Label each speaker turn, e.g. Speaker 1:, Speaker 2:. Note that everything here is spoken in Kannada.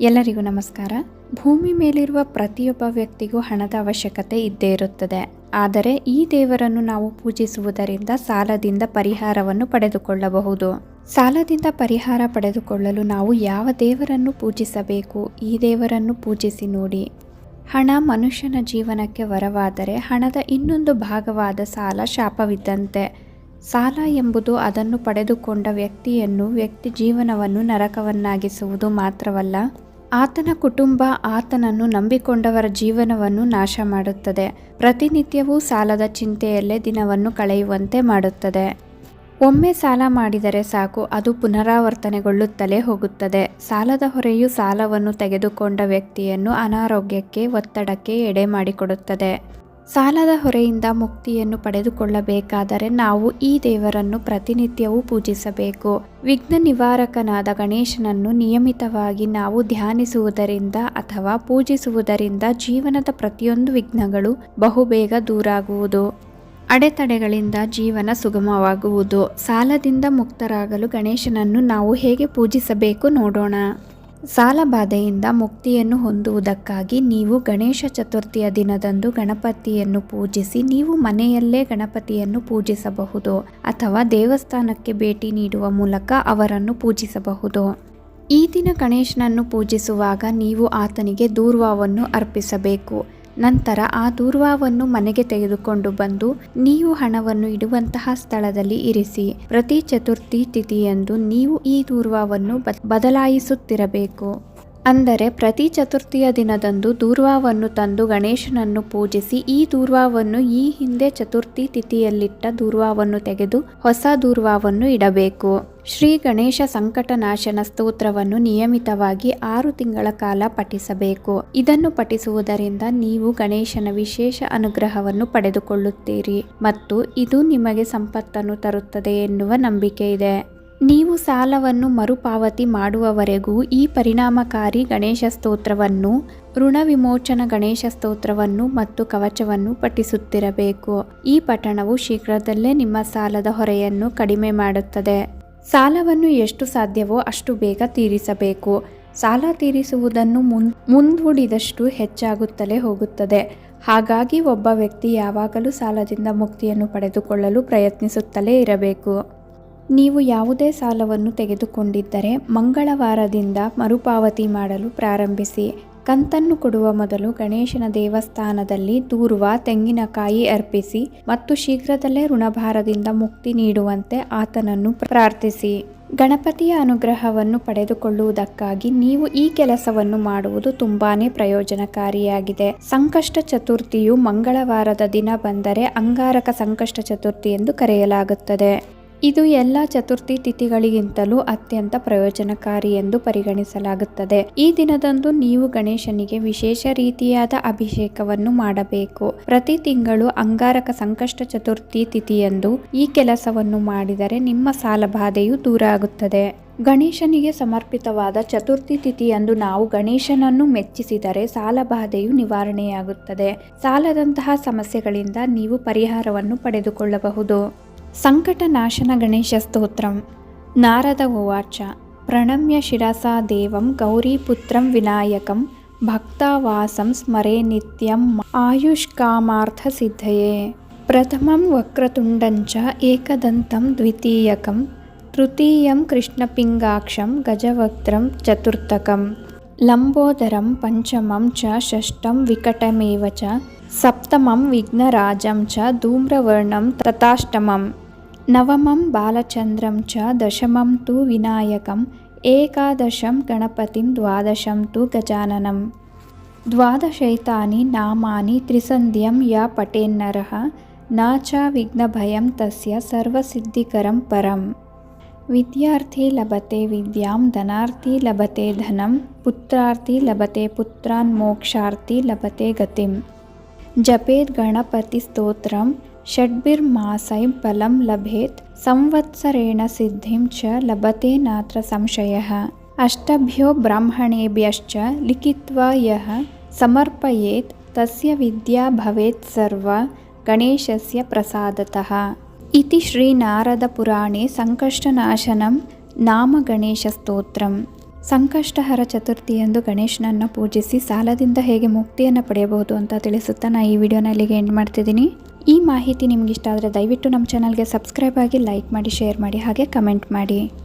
Speaker 1: ಎಲ್ಲರಿಗೂ ನಮಸ್ಕಾರ. ಭೂಮಿ ಮೇಲಿರುವ ಪ್ರತಿಯೊಬ್ಬ ವ್ಯಕ್ತಿಗೂ ಹಣದ ಅವಶ್ಯಕತೆ ಇದ್ದೇ ಇರುತ್ತದೆ. ಆದರೆ ಈ ದೇವರನ್ನು ನಾವು ಪೂಜಿಸುವುದರಿಂದ ಸಾಲದಿಂದ ಪರಿಹಾರವನ್ನು ಪಡೆದುಕೊಳ್ಳಬಹುದು. ಸಾಲದಿಂದ ಪರಿಹಾರ ಪಡೆದುಕೊಳ್ಳಲು ನಾವು ಯಾವ ದೇವರನ್ನು ಪೂಜಿಸಬೇಕು? ಈ ದೇವರನ್ನು ಪೂಜಿಸಿ ನೋಡಿ. ಹಣ ಮನುಷ್ಯನ ಜೀವನಕ್ಕೆ ವರವಾದರೆ ಹಣದ ಇನ್ನೊಂದು ಭಾಗವಾದ ಸಾಲ ಶಾಪವಿದ್ದಂತೆ. ಸಾಲ ಎಂಬುದು ಅದನ್ನು ಪಡೆದುಕೊಂಡ ವ್ಯಕ್ತಿಯನ್ನು ವ್ಯಕ್ತಿ ಜೀವನವನ್ನು ನರಕವನ್ನಾಗಿಸುವುದು ಮಾತ್ರವಲ್ಲ ಆತನ ಕುಟುಂಬ ಆತನನ್ನು ನಂಬಿಕೊಂಡವರ ಜೀವನವನ್ನು ನಾಶ ಮಾಡುತ್ತದೆ ಪ್ರತಿನಿತ್ಯವೂ ಸಾಲದ ಚಿಂತೆಯಲ್ಲೇ ದಿನವನ್ನು ಕಳೆಯುವಂತೆ ಮಾಡುತ್ತದೆ. ಒಮ್ಮೆ ಸಾಲ ಮಾಡಿದರೆ ಸಾಕು, ಅದು ಪುನರಾವರ್ತನೆಗೊಳ್ಳುತ್ತಲೇ ಹೋಗುತ್ತದೆ. ಸಾಲದ ಹೊರೆಯು ಸಾಲವನ್ನು ತೆಗೆದುಕೊಂಡ ವ್ಯಕ್ತಿಯನ್ನು ಅನಾರೋಗ್ಯಕ್ಕೆ, ಒತ್ತಡಕ್ಕೆ ಎಡೆ ಮಾಡಿಕೊಡುತ್ತದೆ ಸಾಲದ ಹೊರೆಯಿಂದ ಮುಕ್ತಿಯನ್ನು ಪಡೆದುಕೊಳ್ಳಬೇಕಾದರೆ ನಾವು ಈ ದೇವರನ್ನು ಪ್ರತಿನಿತ್ಯವೂ ಪೂಜಿಸಬೇಕು. ವಿಘ್ನ ನಿವಾರಕನಾದ ಗಣೇಶನನ್ನು ನಿಯಮಿತವಾಗಿ ನಾವು ಧ್ಯಾನಿಸುವುದರಿಂದ ಅಥವಾ ಪೂಜಿಸುವುದರಿಂದ ಜೀವನದ ಪ್ರತಿಯೊಂದು ವಿಘ್ನಗಳು ಬಹುಬೇಗ ದೂರಾಗುವುದು. ಅಡೆತಡೆಗಳಿಂದ ಜೀವನ ಸುಗಮವಾಗುವುದು. ಸಾಲದಿಂದ ಮುಕ್ತರಾಗಲು ಗಣೇಶನನ್ನು ನಾವು ಹೇಗೆ ಪೂಜಿಸಬೇಕು ನೋಡೋಣ. ಸಾಲಬಾಧೆಯಿಂದ ಮುಕ್ತಿಯನ್ನು ಹೊಂದುವುದಕ್ಕಾಗಿ ನೀವು ಗಣೇಶ ಚತುರ್ಥಿಯ ದಿನದಂದು ಗಣಪತಿಯನ್ನು ಪೂಜಿಸಿ, ನೀವು ಮನೆಯಲ್ಲೇ ಗಣಪತಿಯನ್ನು ಪೂಜಿಸಬಹುದು ಅಥವಾ ದೇವಸ್ಥಾನಕ್ಕೆ ಭೇಟಿ ನೀಡುವ ಮೂಲಕ ಅವರನ್ನು ಪೂಜಿಸಬಹುದು. ಈ ದಿನ ಗಣೇಶನನ್ನು ಪೂಜಿಸುವಾಗ ನೀವು ಆತನಿಗೆ ದೂರ್ವಾವನ್ನು ಅರ್ಪಿಸಬೇಕು. ನಂತರ ಆ ದೂರ್ವಾವನ್ನು ಮನೆಗೆ ತೆಗೆದುಕೊಂಡು ಬಂದು ನೀವು ಹಣವನ್ನು ಇಡುವಂತಹ ಸ್ಥಳದಲ್ಲಿ ಇರಿಸಿ. ಪ್ರತಿ ಚತುರ್ಥಿ ತಿಥಿಯಂದು ನೀವು ಈ ದೂರ್ವಾವನ್ನು ಬದಲಾಯಿಸುತ್ತಿರಬೇಕು. ಅಂದರೆ ಪ್ರತಿ ಚತುರ್ಥಿಯ ದಿನದಂದು ದೂರ್ವಾವನ್ನು ತಂದು ಗಣೇಶನನ್ನು ಪೂಜಿಸಿ ಈ ದೂರ್ವಾವನ್ನು ಈ ಹಿಂದೆ ಚತುರ್ಥಿ ತಿಥಿಯಲ್ಲಿಟ್ಟ ದೂರ್ವಾವನ್ನು ತೆಗೆದು ಹೊಸ ದೂರ್ವಾವನ್ನು ಇಡಬೇಕು. ಶ್ರೀ ಗಣೇಶ ಸಂಕಟನಾಶನ ಸ್ತೋತ್ರವನ್ನು ನಿಯಮಿತವಾಗಿ ಆರು ತಿಂಗಳ ಕಾಲ ಪಠಿಸಬೇಕು. ಇದನ್ನು ಪಠಿಸುವುದರಿಂದ ನೀವು ಗಣೇಶನ ವಿಶೇಷ ಅನುಗ್ರಹವನ್ನು ಪಡೆದುಕೊಳ್ಳುತ್ತೀರಿ. ಮತ್ತು ಇದು ನಿಮಗೆ ಸಂಪತ್ತನ್ನು ತರುತ್ತದೆ ಎನ್ನುವ ನಂಬಿಕೆ ಇದೆ. ನೀವು ಸಾಲವನ್ನು ಮರುಪಾವತಿ ಮಾಡುವವರೆಗೂ ಈ ಪರಿಣಾಮಕಾರಿ ಗಣೇಶ ಸ್ತೋತ್ರವನ್ನು, ಋಣ ವಿಮೋಚನ ಗಣೇಶ ಸ್ತೋತ್ರವನ್ನು ಮತ್ತು ಕವಚವನ್ನು ಪಠಿಸುತ್ತಿರಬೇಕು. ಈ ಪಠಣವು ಶೀಘ್ರದಲ್ಲೇ ನಿಮ್ಮ ಸಾಲದ ಹೊರೆಯನ್ನು ಕಡಿಮೆ ಮಾಡುತ್ತದೆ. ಸಾಲವನ್ನು ಎಷ್ಟು ಸಾಧ್ಯವೋ ಅಷ್ಟು ಬೇಗ ತೀರಿಸಬೇಕು. ಸಾಲ ತೀರಿಸುವುದನ್ನು ಮುನ್, ಮುಂದೂಡಿದಷ್ಟು ಹೆಚ್ಚಾಗುತ್ತಲೇ ಹೋಗುತ್ತದೆ. ಹಾಗಾಗಿ ಒಬ್ಬ ವ್ಯಕ್ತಿ ಯಾವಾಗಲೂ ಸಾಲದಿಂದ ಮುಕ್ತಿಯನ್ನು ಪಡೆದುಕೊಳ್ಳಲು ಪ್ರಯತ್ನಿಸುತ್ತಲೇ ಇರಬೇಕು. ನೀವು ಯಾವುದೇ ಸಾಲವನ್ನು ತೆಗೆದುಕೊಂಡಿದ್ದರೆ ಮಂಗಳವಾರದಿಂದ ಮರುಪಾವತಿ ಮಾಡಲು ಪ್ರಾರಂಭಿಸಿ. ಕಂತನ್ನು ಕೊಡುವ ಮೊದಲು ಗಣೇಶನ ದೇವಸ್ಥಾನದಲ್ಲಿ ತೂರುವ ತೆಂಗಿನಕಾಯಿ ಅರ್ಪಿಸಿ ಮತ್ತು ಶೀಘ್ರದಲ್ಲೇ ಋಣಭಾರದಿಂದ ಮುಕ್ತಿ ನೀಡುವಂತೆ ಆತನನ್ನು ಪ್ರಾರ್ಥಿಸಿ. ಗಣಪತಿಯ ಅನುಗ್ರಹವನ್ನು ಪಡೆದುಕೊಳ್ಳುವುದಕ್ಕಾಗಿ ನೀವು ಈ ಕೆಲಸವನ್ನು ಮಾಡುವುದು ತುಂಬಾನೇ ಪ್ರಯೋಜನಕಾರಿಯಾಗಿದೆ. ಸಂಕಷ್ಟ ಚತುರ್ಥಿಯು ಮಂಗಳವಾರದ ದಿನ ಬಂದರೆ ಅಂಗಾರಕ ಸಂಕಷ್ಟ ಚತುರ್ಥಿ ಎಂದು ಕರೆಯಲಾಗುತ್ತದೆ. ಇದು ಎಲ್ಲ ಚತುರ್ಥಿ ತಿಥಿಗಳಿಗಿಂತಲೂ ಅತ್ಯಂತ ಪ್ರಯೋಜನಕಾರಿ ಎಂದು ಪರಿಗಣಿಸಲಾಗುತ್ತದೆ. ಈ ದಿನದಂದು ನೀವು ಗಣೇಶನಿಗೆ ವಿಶೇಷ ರೀತಿಯಾದ ಅಭಿಷೇಕವನ್ನು ಮಾಡಬೇಕು. ಪ್ರತಿ ತಿಂಗಳು ಅಂಗಾರಕ ಸಂಕಷ್ಟ ಚತುರ್ಥಿ ತಿಥಿಯಂದು ಈ ಕೆಲಸವನ್ನು ಮಾಡಿದರೆ ನಿಮ್ಮ ಸಾಲಬಾಧೆಯು ದೂರ ಆಗುತ್ತದೆ. ಗಣೇಶನಿಗೆ ಸಮರ್ಪಿತವಾದ ಚತುರ್ಥಿ ತಿಥಿಯಂದು ನಾವು ಗಣೇಶನನ್ನು ಮೆಚ್ಚಿಸಿದರೆ ಸಾಲಬಾಧೆಯು ನಿವಾರಣೆಯಾಗುತ್ತದೆ. ಸಾಲದಂತಹ ಸಮಸ್ಯೆಗಳಿಂದ ನೀವು ಪರಿಹಾರವನ್ನು ಪಡೆದುಕೊಳ್ಳಬಹುದು. సంకటనాశన గణేశ స్తోత్రం. నారద ఉవాచ ప్రణమ్య శిరసా దేవం గౌరీపుత్రం వినాయకం భక్తావాసం స్మరే నిత్యం ఆయుష్కామార్థసిద్ధయే ప్రథమం వక్రతుండంచ ఏకదంతం ద్వితీయకం తృతీయం కృష్ణపింగాక్షం గజవక్త్రం చతుర్థకం లంబోదరం పంచమం చ షష్టం వికటమేవ చ సప్తమం విఘ్నరాజం చ ధూమ్రవర్ణం తథాష్టమం. नवमं बालचन्द्रं च दशमं तु विनायकम् एकादशं गणपतिं द्वादशं तु गजाननं द्वादशैतानि नामानि त्रिसन्ध्यं या पटेन्नरः न च विघ्नभयं तस्य सर्वसिद्धिकरं परम्। विद्यार्थी लभते विद्यां धनार्थी लभते धनं पुत्रार्थी लभते पुत्रान् मोक्षार्थी लभते गतिं जपेद् गणपतिस्तोत्रं ಷಡ್ಭಿರ್ಮಾಸೈ ಫಲಂ ಲಭೇತ್, ಸಂವತ್ಸರೇಣ ಸಿದ್ಧಿಂ ಚ ಲಭತೆ ನಾತ್ರ ಸಂಶಯ. ಅಷ್ಟಭ್ಯೋ ಬ್ರಾಹ್ಮಣೇಭ್ಯಶ್ಚ ಲಿಖಿತ್ವಾ ಯಃ ಸಮರ್ಪಯೇತ್, ತಸ್ಯ ವಿದ್ಯಾ ಭವೇತ್ ಸರ್ವ ಗಣೇಶಸ್ಯ ಪ್ರಸಾದತಃ. ಇತಿ ಶ್ರೀನಾರದಪುರಾಣೇ ಸಂಕಷ್ಟನಾಶನಂ ನಾಮ ಗಣೇಶ ಸ್ತೋತ್ರಂ ಸಂಕಷ್ಟಹರ ಚತುರ್ಥಿಯಂದು ಗಣೇಶನನ್ನು ಪೂಜಿಸಿ ಸಾಲದಿಂದ ಹೇಗೆ ಮುಕ್ತಿಯನ್ನು ಪಡೆಯಬಹುದು ಅಂತ ತಿಳಿಸುತ್ತಾ ನಾನು ಈ ವಿಡಿಯೋನ ಇಲ್ಲಿಗೆ ಎಂಡ್ ಮಾಡ್ತಿದ್ದೀನಿ. ಈ ಮಾಹಿತಿ ನಿಮಗಿಷ್ಟ ಆದರೆ ದಯವಿಟ್ಟು ನಮ್ಮ ಚಾನಲ್ಗೆ ಸಬ್ಸ್ಕ್ರೈಬ್ ಆಗಿ ಲೈಕ್ ಮಾಡಿ ಶೇರ್ ಮಾಡಿ, ಹಾಗೆ ಕಮೆಂಟ್ ಮಾಡಿ.